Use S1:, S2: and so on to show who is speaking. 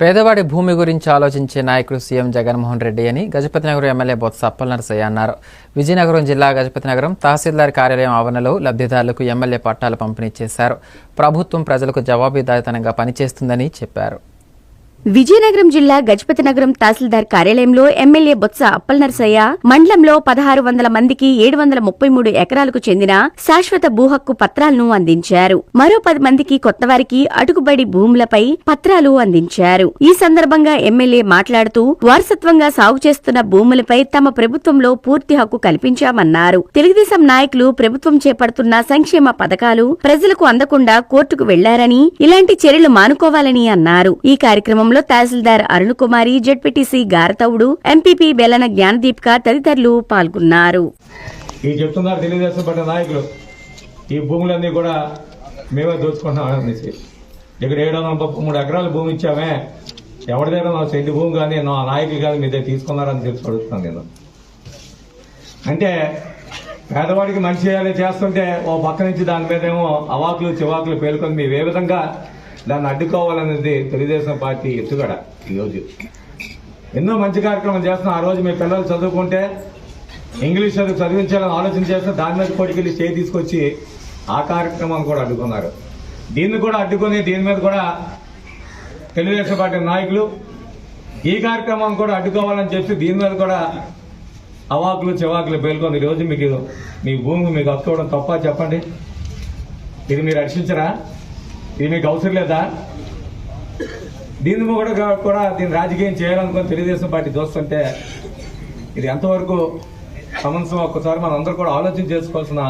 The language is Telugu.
S1: పేదవాడి భూమి గురించి ఆలోచించే నాయకుడు సీఎం జగన్మోహన్ రెడ్డి అని గజపతినగరం ఎమ్మెల్యే బొత్స అప్పలనరసయ్య అన్నారు. విజయనగరం జిల్లా గజపతినగరం తహసీల్దార్ కార్యాలయం ఆవరణలో లబ్ధిదారులకు ఎమ్మెల్యే పట్టాలు పంపిణీ చేశారు. ప్రభుత్వం ప్రజలకు జవాబుదారితనంగా పనిచేస్తుందని చెప్పారు.
S2: విజయనగరం జిల్లా గజపతి నగరం తహసీల్దార్ కార్యాలయంలో ఎమ్మెల్యే బొత్స అప్పలనరసయ్య మండలంలో పదహారు వందల మందికి ఏడు వందల ముప్పై మూడు ఎకరాలకు చెందిన శాశ్వత భూ హక్కు పత్రాలను అందించారు. మరో పది మందికి కొత్తవారికి అటుకుబడి భూములపై పత్రాలు అందించారు. ఈ సందర్భంగా ఎమ్మెల్యే మాట్లాడుతూ వారసత్వంగా సాగు చేస్తున్న భూములపై తమ ప్రభుత్వంలో పూర్తి హక్కు కల్పించామన్నారు. తెలుగుదేశం నాయకులు ప్రభుత్వం చేపడుతున్న సంక్షేమ పథకాలు ప్రజలకు అందకుండా కోర్టుకు వెళ్ళారని ఇలాంటి చర్యలు మానుకోవాలని అన్నారు. ఈ కార్యక్రమంలో తహసీల్దార్ అరుణ్ కుమారి జడ్పీటీసీ గారతవుడు ఎంపీపీ బెల్లన జ్ఞానదీపిక తదితరులు పాల్గొన్నారు.
S3: ఈ చెప్తున్నారు తెలుగుదేశం పార్టీ నాయకులు ఈ భూములన్నీ కూడా మేమే దోచుకుంటున్నాం అనేసి ఇక్కడ ఏడు వందల ముప్పై మూడు ఎకరాల భూమి ఇచ్చామే. ఎవరి దగ్గర నా సెంటి భూమి కానీ నా నాయకులు కానీ మీ దగ్గర తీసుకున్నారని తెలిసి అడుగుతున్నాను నేను. అంటే పేదవాడికి మంచి చేయాలి చేస్తుంటే ఓ పక్క నుంచి దాని మీద ఏమో అవాకులు చివాకులు పేర్కొని మేము ఏ విధంగా దాన్ని అడ్డుకోవాలనేది తెలుగుదేశం పార్టీ ఎత్తుగడ ఈరోజు ఎన్నో మంచి కార్యక్రమం చేస్తున్నాం. ఆ రోజు మీ పిల్లలు చదువుకుంటే ఇంగ్లీష్ చదువు చదివించాలని ఆలోచన చేస్తే దాని మీద కోటికెళ్ళి చేయి తీసుకొచ్చి ఆ కార్యక్రమాన్ని కూడా అడ్డుకున్నారు. దీన్ని కూడా అడ్డుకొని దీని మీద కూడా తెలుగుదేశం పార్టీ నాయకులు ఈ కార్యక్రమాన్ని కూడా అడ్డుకోవాలని చెప్పి దీని మీద కూడా అవాకులు చివాకులు పేర్కొని ఈరోజు మీకు మీ భూమి మీకు హక్కోవడం తప్ప చెప్పండి? ఇది మీరు రక్షించరా ఇది మీకు అవసరం లేదా? దీని కూడా కూడా దీన్ని రాజకీయం చేయాలనుకుని తెలుగుదేశం పార్టీ దోస్తుంటే ఇది ఎంతవరకు సంబంధం ఒక్కసారి మనం అందరూ కూడా ఆలోచన చేసుకోవాల్సిన